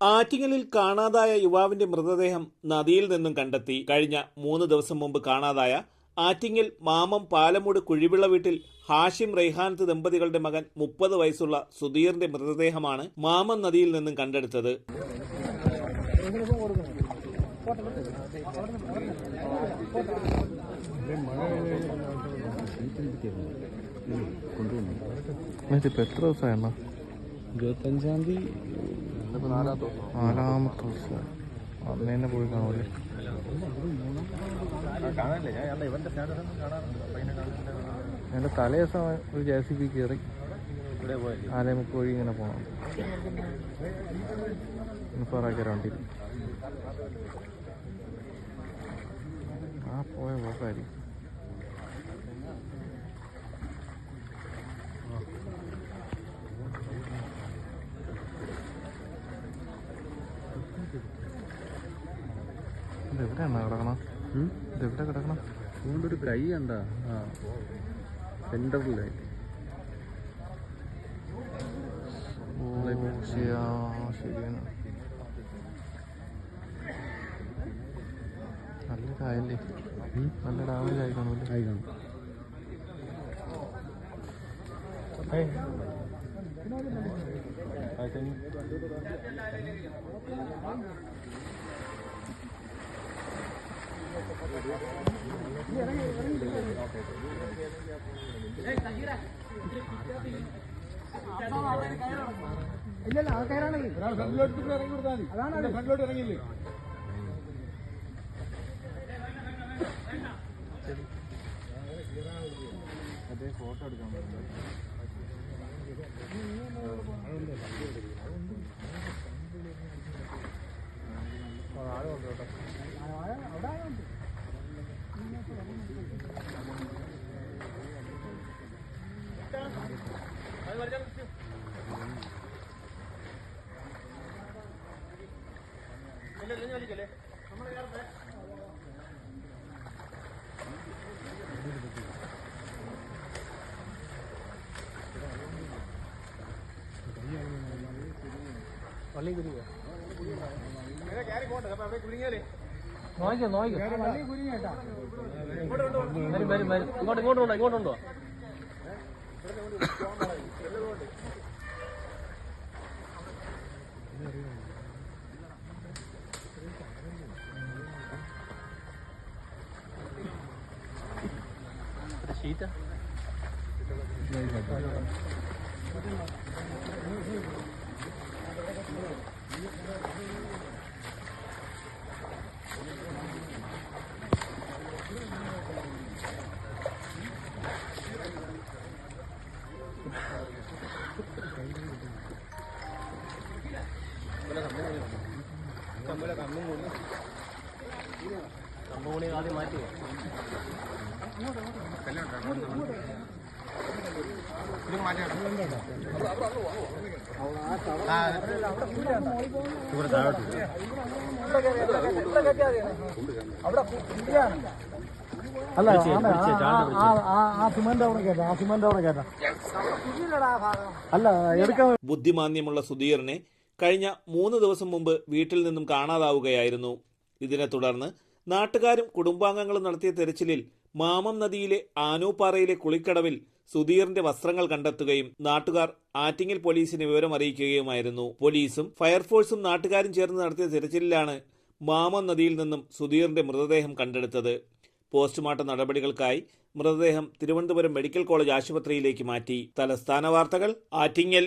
ആറ്റിങ്ങലിൽ കാണാതായ യുവാവിന്റെ മൃതദേഹം നദിയിൽ നിന്നും കണ്ടെത്തി. കഴിഞ്ഞ മൂന്ന് ദിവസം മുമ്പ് കാണാതായ ആറ്റിങ്ങൽ മാമം പാലമൂട് കുഴിവിള വീട്ടിൽ ഹാഷിം റെയ്ഹാനത്ത് ദമ്പതികളുടെ മകൻ മുപ്പത് വയസ്സുള്ള സുധീറിന്റെ മൃതദേഹമാണ് മാമം നദിയിൽ നിന്നും കണ്ടെടുത്തത്. എത്ര ദിവസമായിരുന്നു ഇരുപത്തഞ്ചാം തീയതി. നാലാമത്തെ ദിവസം. അന്ന് തന്നെ പോയി കാണൂല്ലേ എന്റെ തലേ ദിവസം ഒരു ജെ സി ബി കയറി ആലമുക്ക് വഴി ഇങ്ങനെ പോകണം ഇനിയിപ്പോൾ വണ്ടിയിൽ ആ പോയ? പോക്കായിരിക്കും. ഇത് എവിടെയാണ് കിടക്കണം ഇത് എവിടെ കിടക്കണം അതുകൊണ്ടൊരു കൈ കണ്ടാ? ആ. സെന്ററിലായി ഓ ശരിയാ ശരിയാണ് നല്ല കായല്ലേ നല്ല ഡാമേജ് ആയി കാണൂല്ലേ ആയി കാണും ഇല്ലല്ല അത് കയറാണല്ലേ ഒരാൾ ഫ്രണ്ടിലോട്ട് ഇറങ്ങി കൊടുത്താൽ അതാണ് ഫ്രണ്ടിലോട്ട് ഇറങ്ങിയില്ലേ? അതേ ഫോട്ടോ എടുക്കാൻ പറ്റുന്നത് നോക്കിയോ നോക്കിയോ വരും വരും വരും. ഇങ്ങോട്ട് ഇങ്ങോട്ട് കൊണ്ടോ ഇങ്ങോട്ട് കൊണ്ടോ. ഷീറ്റാ കമ്പൂണി ആദ്യം മാറ്റി അല്ല ആ സിമന്റ് അവിടെ കേട്ട അവിടെ കേട്ട അല്ല ബുദ്ധിമാന്യമുള്ള സുധീറിനെ കഴിഞ്ഞ മൂന്ന് ദിവസം മുമ്പ് വീട്ടിൽ നിന്നും കാണാതാവുകയായിരുന്നു. ഇതിനെ തുടർന്ന് നാട്ടുകാരും കുടുംബാംഗങ്ങളും നടത്തിയ തെരച്ചിലിൽ മാമം നദിയിലെ ആനൂപ്പാറയിലെ കുളിക്കടവിൽ സുധീറിന്റെ വസ്ത്രങ്ങൾ കണ്ടെത്തുകയും നാട്ടുകാർ ആറ്റിങ്ങൽ പോലീസിന് വിവരം അറിയിക്കുകയുമായിരുന്നു. പോലീസും ഫയർഫോഴ്സും നാട്ടുകാരും ചേർന്ന് നടത്തിയ തിരച്ചിലിലാണ് മാമം നദിയിൽ നിന്നും സുധീറിന്റെ മൃതദേഹം കണ്ടെടുത്തത്. പോസ്റ്റ്മോർട്ടം നടപടികൾക്കായി മൃതദേഹം തിരുവനന്തപുരം മെഡിക്കൽ കോളേജ് ആശുപത്രിയിലേക്ക് മാറ്റി. തലസ്ഥാന വാർത്തകൾ ആറ്റിങ്ങൽ.